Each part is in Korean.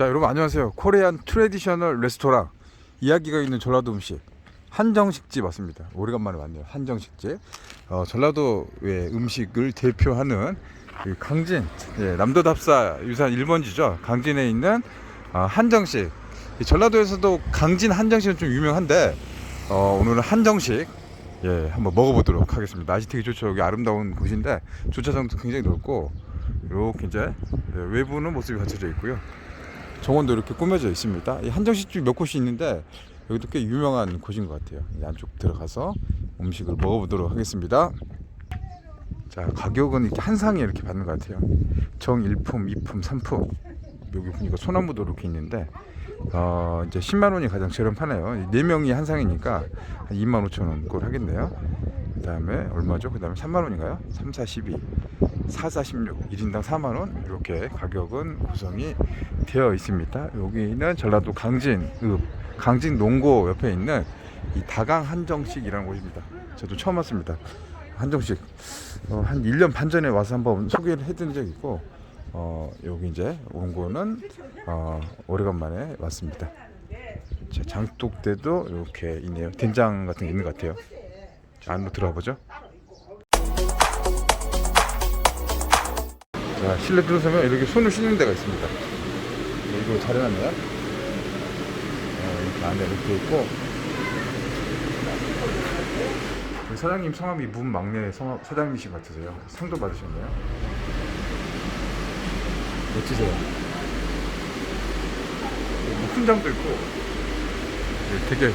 자 여러분 안녕하세요. 코리안 트레디셔널 레스토랑 이야기가 있는 전라도 음식 한정식집 왔습니다. 오래간만에 왔네요. 한정식집. 어, 전라도의 음식을 대표하는 이 강진 예, 남도답사 유산 1번지죠. 강진에 있는 어, 한정식. 이 전라도에서도 강진 한정식은 좀 유명한데 어, 오늘은 한정식 예 한번 먹어보도록 하겠습니다. 날씨 되게 좋죠. 여기 아름다운 곳인데 주차장도 굉장히 넓고 이렇게 이제 예, 외부는 모습이 갖춰져 있고요 정원도 이렇게 꾸며져 있습니다. 이 한정식집 몇 곳이 있는데 여기도 꽤 유명한 곳인 것 같아요. 이 안쪽 들어가서 음식을 먹어보도록 하겠습니다. 자 가격은 이렇게 한 상에 이렇게 받는 것 같아요. 정 1품, 2품, 3품 여기 보니까 소나무도 이렇게 있는데 어 이제 10만 원이 가장 저렴하네요. 네 명이 한 상이니까 한 2만 5천 원꼴 하겠네요. 그 다음에 얼마죠? 그 다음에 3만 원인가요? 3, 4, 12 4, 4, 16 1인당 4만 원 이렇게 가격은 구성이 되어 있습니다. 여기는 전라도 강진읍 강진 농고 옆에 있는 이 다강 한정식이라는 곳입니다. 저도 처음 왔습니다. 한정식 어, 한 1년 반 전에 와서 한번 소개를 해드린 적이 있고 어, 여기 이제 온 거는 어, 오래간만에 왔습니다. 자, 장독대도 이렇게 있네요. 된장 같은 게 있는 것 같아요. 자, 안으로 들어가 보죠. 자, 실내 들어서면 이렇게 손을 씻는 데가 있습니다. 네, 이거 잘 해놨네요. 어, 이렇게 안에 이렇게 있고. 우리 사장님 성함이 문 막내 성, 사장님이신 것 같으세요. 상도 받으셨네요. 멋지세요. 뭐 훈장도 있고. 예, 되게,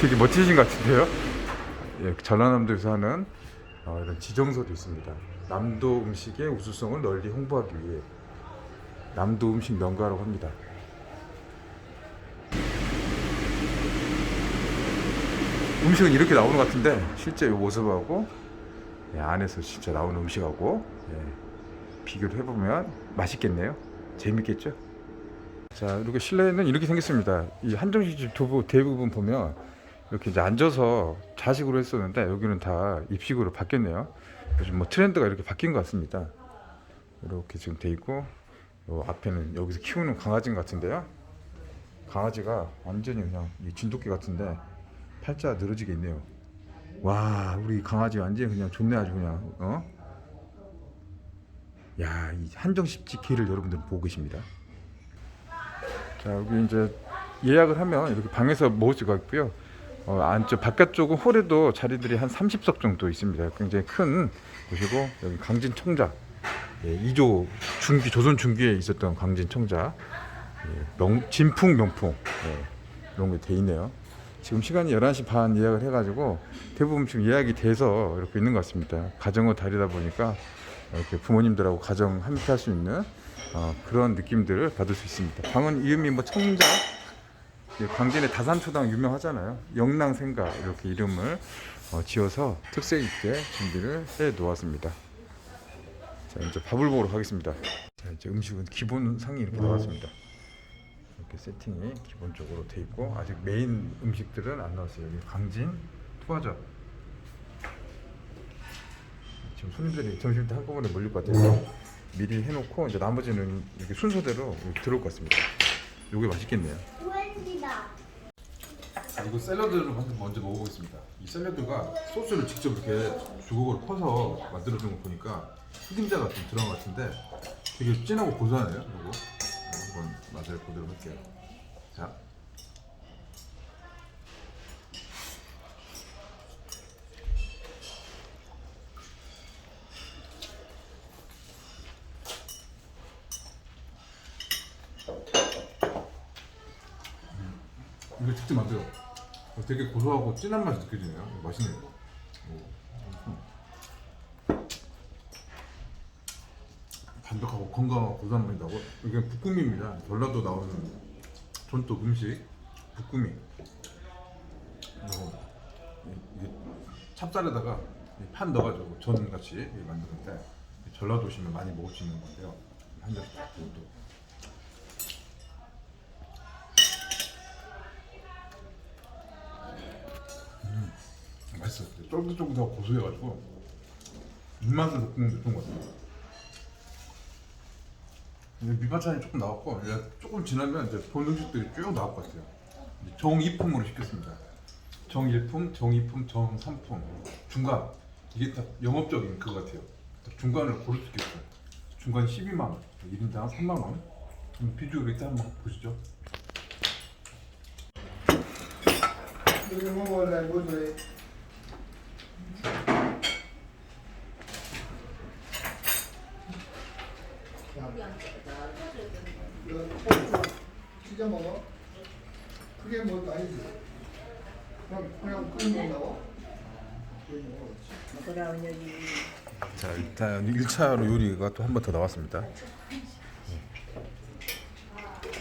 되게 멋지신 것 같은데요. 예, 전라남도에서 하는 어, 이런 지정서도 있습니다. 남도 음식의 우수성을 널리 홍보하기 위해 남도 음식 명가라고 합니다. 음식은 이렇게 나오는 것 같은데 실제 이 모습하고 예, 안에서 진짜 나오는 음식하고 예, 비교를 해보면 맛있겠네요. 재밌겠죠? 자 이렇게 실내는 이렇게 생겼습니다. 이 한정식집 대부분 보면 이렇게 이제 앉아서 좌식으로 했었는데 여기는 다 입식으로 바뀌었네요. 요즘 뭐 트렌드가 이렇게 바뀐 것 같습니다. 이렇게 지금 돼 있고 요 앞에는 여기서 키우는 강아지인 것 같은데요. 강아지가 완전히 그냥 이 진돗개 같은데 팔자 늘어지게 있네요. 와 우리 강아지 완전히 그냥 좋네 아주 그냥 어? 야 이 한정식집 기를 여러분들 보고 계십니다. 자 여기 이제 예약을 하면 이렇게 방에서 먹을 수가 있고요. 어, 안쪽 바깥쪽은 홀에도 자리들이 한 30석 정도 있습니다. 굉장히 큰 곳이고 여기 강진 청자 예, 2조 중기 조선 중기에 있었던 강진 청자 예, 명, 진풍 명풍 예, 이런 게 돼 있네요. 지금 시간이 11시 반 예약을 해가지고 대부분 지금 예약이 돼서 이렇게 있는 것 같습니다. 가정을 다리다 보니까 이렇게 부모님들하고 가정 함께 할 수 있는 어, 그런 느낌들을 받을 수 있습니다. 방은 이름이 뭐 청자 예, 광진의 다산초당 유명하잖아요. 영랑생가 이렇게 이름을 어, 지어서 특색 있게 준비를 해 놓았습니다. 자 이제 밥을 먹으러 가겠습니다. 자 이제 음식은 기본 상이 이렇게 나왔습니다. 이렇게 세팅이 기본적으로 돼 있고 아직 메인 음식들은 안 나왔어요. 여기 강진 투하젓. 지금 손님들이 점심 때 한꺼번에 몰릴 것 같아서 미리 해놓고 이제 나머지는 이렇게 순서대로 들어올 것 같습니다. 요게 맛있겠네요. 이거 샐러드를 먼저, 먼저 먹어보겠습니다. 이 샐러드가 소스를 직접 이렇게 주걱으로 퍼서 만들어준 거 보니까 좀 들어간 것 같은데 되게 진하고 고소하네요. 이거 한번 맛을 보도록 할게요. 자, 이거 직접 만들어. 되게 고소하고 진한 맛이 느껴지네요. 맛있네요. 오. 담백하고 건강하고 고소한 맛이 나고 이게 북구미입니다. 전라도 나오는 전통 음식 북구미. 이게 찹쌀에다가 이판 넣어가지고 전 같이 만드는데 전라도 오시면 많이 먹을 수 있는 건데요. 한 잔씩 또 쫄깃쫄깃하고 고소해가지고 입맛을 돋구는 게 좋은 것 같아요. 이제 밑반찬이 조금 나왔고 이제 조금 지나면 이제 본 음식들이 쭉 나올 것 같아요. 정이품으로 시켰습니다. 정일품, 정이품, 정삼품 중간 이게 다 영업적인 그거 같아요. 딱 중간을 고를 수 있겠어요. 중간 12만 원, 1인당 3만 원. 비주얼 일단 한번 보시죠. 찢어 먹어? 그게 뭐 아니지? 그냥 그냥 끓여 먹는다고? 끓여 먹어. 돌아온 여기 자 일단 1차로 요리가 또 한 번 더 나왔습니다.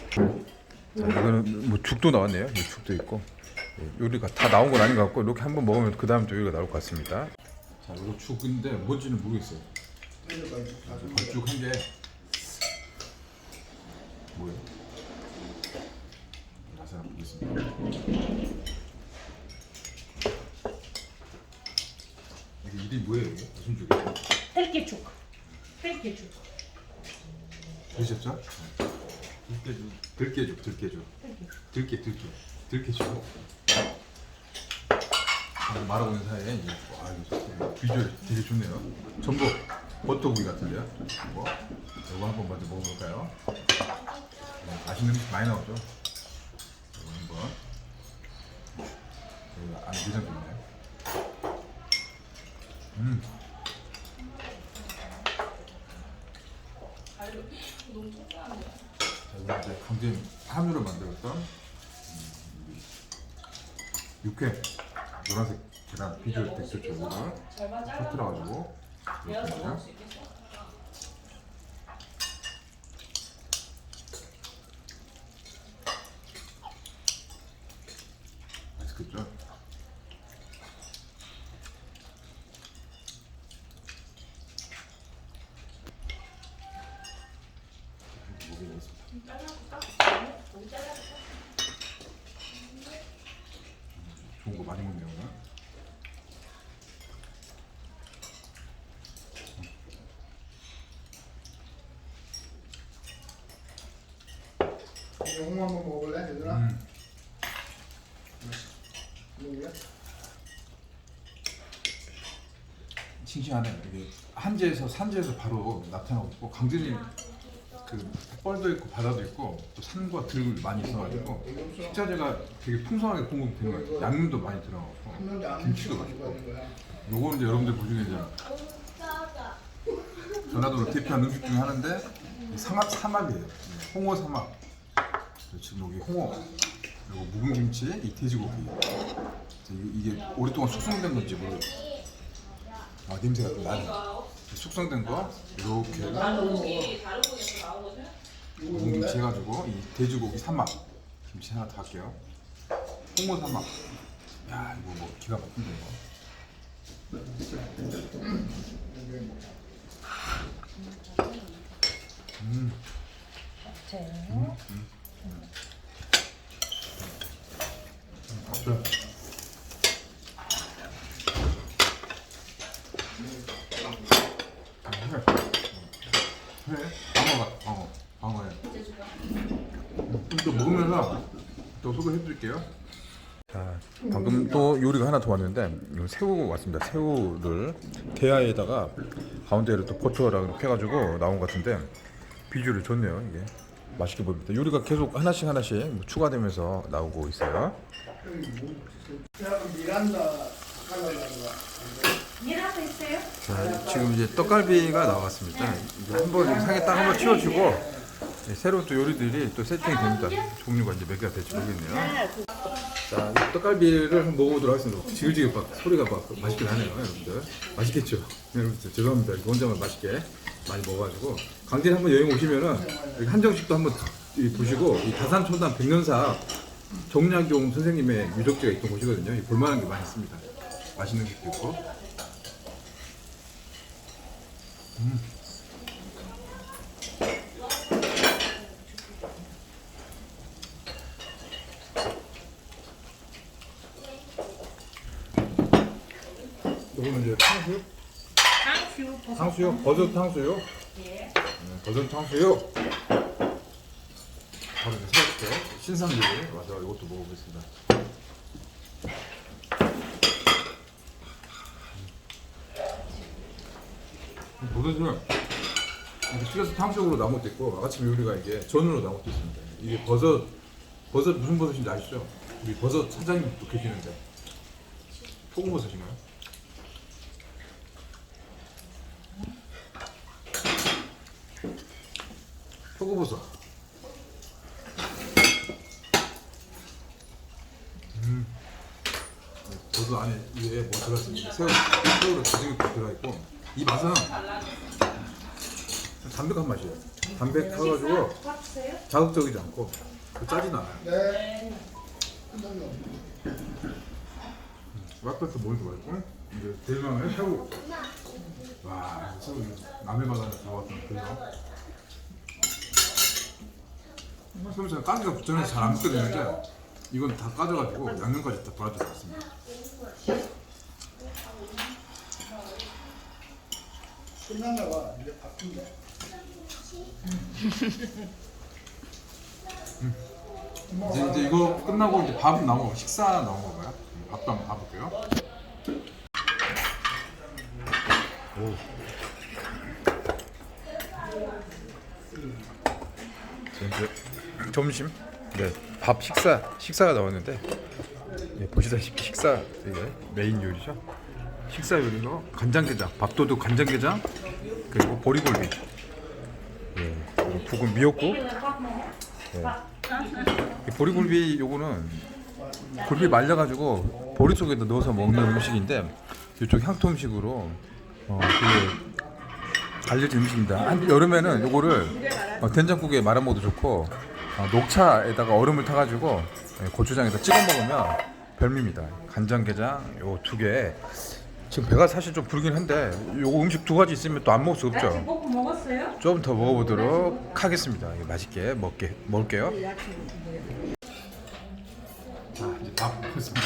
자 이거는 뭐 죽도 나왔네요. 이 죽도 있고 예, 요리가 다 나온 건 아닌 것 같고 이렇게 한번 먹으면 그 다음 또 요리가 나올 것 같습니다. 자 이거 죽인데 뭔지는 모르겠어요. 걸쭉한 게 뭐예요? 다시 한번 보겠습니다. 이게 이름이 뭐예요? 이게? 무슨 죽이에요? 들깨죽 들깨죽 드셨죠? 들깨죽. 들깨죽, 들깨죽. 들깨, 들깨. 들깨죽. 있는 사이에 이제 와 이거 좋네. 비주얼 되게 좋네요. 전복 버터구이 같은데요. 이거 이거 한번 먼저 먹어볼까요? 네, 맛있는 음식 많이 나오죠. 이거 한번. 여기 안에 내장도 있네요. 음. 자, 이거 이제 강진 함유로 만들었던 음, 육회 노란색 계란 비주얼 좋죠. 이거 터뜨려가지고 이렇게 그냥 맛있겠죠? 좋은 거 많이 먹네요 오늘. 홍어 한번 먹을래, 얘들아? 음. 먹을래? 싱싱하네. 이게 한지에서 산지에서 바로 나타나고 있고 강진이 그 뻘도 있고 바다도 있고 또 산과 들 많이 있어가지고 식자재가 되게 풍성하게 공급되는 것 같아요. 양념도 많이 들어가고 한 명도 안 김치도 맛있고. 거야. 요거는 이제 여러분들 보시기에 이제 전라도를 대표하는 음식 중에 하나인데 이 삼합 삼합이에요. 이 홍어 삼합. 지금 여기 홍어 그리고 묵은 김치, 이 돼지고기. 이게, 이게 오랫동안 숙성된 건지 모르겠어요. 아 냄새가 좀 나네. 숙성된 거 이렇게 나도 먹어. 이거 묵은 김치 먹을래? 해가지고 이 돼지고기 삼합 김치 하나 더 할게요. 홍어 삼합. 야 이거 뭐 기가 막힌데 이거. 이거 먹어. 음. 방금 또 요리가 하나 더 왔는데 이거 새우 왔습니다. 새우를 대야에다가 가운데를 또 고추랑 이렇게 해가지고 나온 것 같은데 비주얼이 좋네요. 이게 맛있게 보입니다. 요리가 계속 하나씩 하나씩 뭐 추가되면서 나오고 있어요. 자, 지금 이제 떡갈비가 나왔습니다. 이제 한번 상에 딱 한번 치워주고 네, 새로운 또 요리들이 또 세팅이 됩니다. 종류가 이제 몇 개가 될지 모르겠네요. 자, 이 떡갈비를 한번 먹어보도록 하겠습니다. 지글지글 막 소리가 막 맛있긴 하네요, 여러분들. 맛있겠죠? 네, 여러분들 죄송합니다. 이거 혼자만 맛있게 많이 먹어가지고 강진 한번 여행 오시면은 여기 한정식도 한번 이 보시고 이 다산 초단 백년사 정약용 선생님의 유적지가 있던 곳이거든요. 이 볼만한 게 많이 있습니다. 맛있는 것도 있고. 이거는 이제 탕수육? 탕수육 버섯 탕수육? 버섯 탕수육? 예. 음, 버섯 탕수육. 바로 이제 새롭게 신상 요리 와서 이것도 먹어보겠습니다. 음. 버섯을 이렇게 튀겨서 탕수육으로 나온 것도 있고 아침 요리가 이게 전으로 나온 것도 있습니다. 이게 버섯 버섯 무슨 버섯인지 아시죠? 우리 버섯 사장님 또 계시는데 포근버섯인가요? 표고버섯. 음. 버섯 안에 위에 뭐 들어있습니다. 새우, 새우를 다지게 들어있고 이 맛은 담백한 맛이에요. 담백해가지고. 자극적이지 않고 짜진 않아요. 네. 끝났네. 왁도스 뭘 좋아했고 이제 대망의 새우. 와 새우 남해 바다에 나왔던 그거. 새우 잘 가지가 붙여서 잘 안 붙어지는데 이건 다 까져가지고 양념까지 다 돌아져 있습니다. 끝났나 봐. 이제 바쁜데. 이제, 이제 이거 끝나고 이제 밥은 나오고 식사 나온 건가요? 밥도 한번 봐볼게요. 오. 이제 점심, 네, 밥 식사 식사가 나왔는데 예, 보시다시피 식사 이게 메인 요리죠. 식사 요리로 간장게장, 밥도둑 간장게장 그리고 보리골비, 예, 그리고 묵은 미역국, 이 보리굴비 요거는 굴비 말려가지고 보리 속에다 넣어서 먹는 음식인데 이쪽 향토 음식으로 어, 되게 알려진 음식입니다. 한 여름에는 요거를 어, 된장국에 말아 먹어도 좋고 어, 녹차에다가 얼음을 타가지고 예, 고추장에다 찍어 먹으면 별미입니다. 간장게장 요 두 개. 지금 배가 사실 좀 부르긴 한데 요거 음식 두 가지 있으면 또 안 먹을 수 없죠. 볶음 먹었어요? 좀 더 먹어보도록 하겠습니다. 이거 맛있게 먹게 먹을게요. 자 이제 밥 먹겠습니다.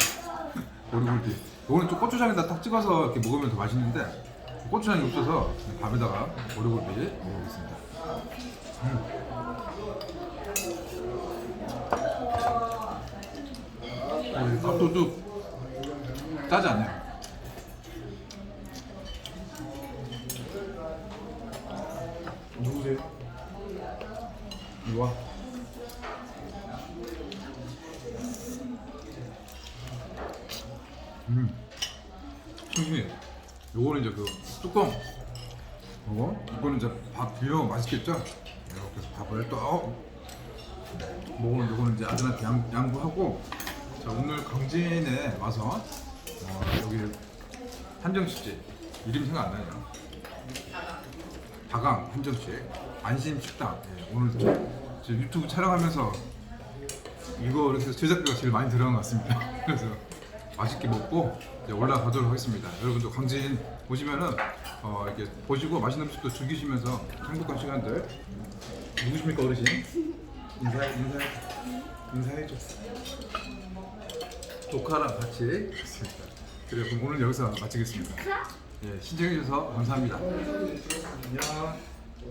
오리굴비. 이거는 좀 고추장에다 딱 찍어서 이렇게 먹으면 더 맛있는데 고추장이 없어서 밥에다가 오리굴비 먹어보겠습니다. 음. 어, 이 밥도 좀 짜지 않네요. 누구세요? 와. 음. 신기해. 요거는 이제 그 뚜껑. 요거? 이거는 이제 밥 비벼 맛있겠죠? 이렇게 해서 밥을 또 먹으면 요거는 이제 아들한테 양, 양보하고 자 오늘 강진에 와서 어, 여기 한정식집 이름 생각 안 나네요. 다강 한정식 안심 식당 예, 오늘 저, 저 유튜브 촬영하면서 이거 이렇게 제작비가 제일 많이 들어간 것 같습니다. 그래서 맛있게 먹고 이제 올라가도록 하겠습니다. 여러분도 강진 보시면은 어, 이렇게 보시고 맛있는 음식도 즐기시면서 행복한 시간들 누구십니까 어르신? 인사해 인사해 인사해줘. 조카랑 같이 있습니다. 그래 그럼 오늘 여기서 마치겠습니다. 예, 신청해 주셔서 감사합니다. 안녕.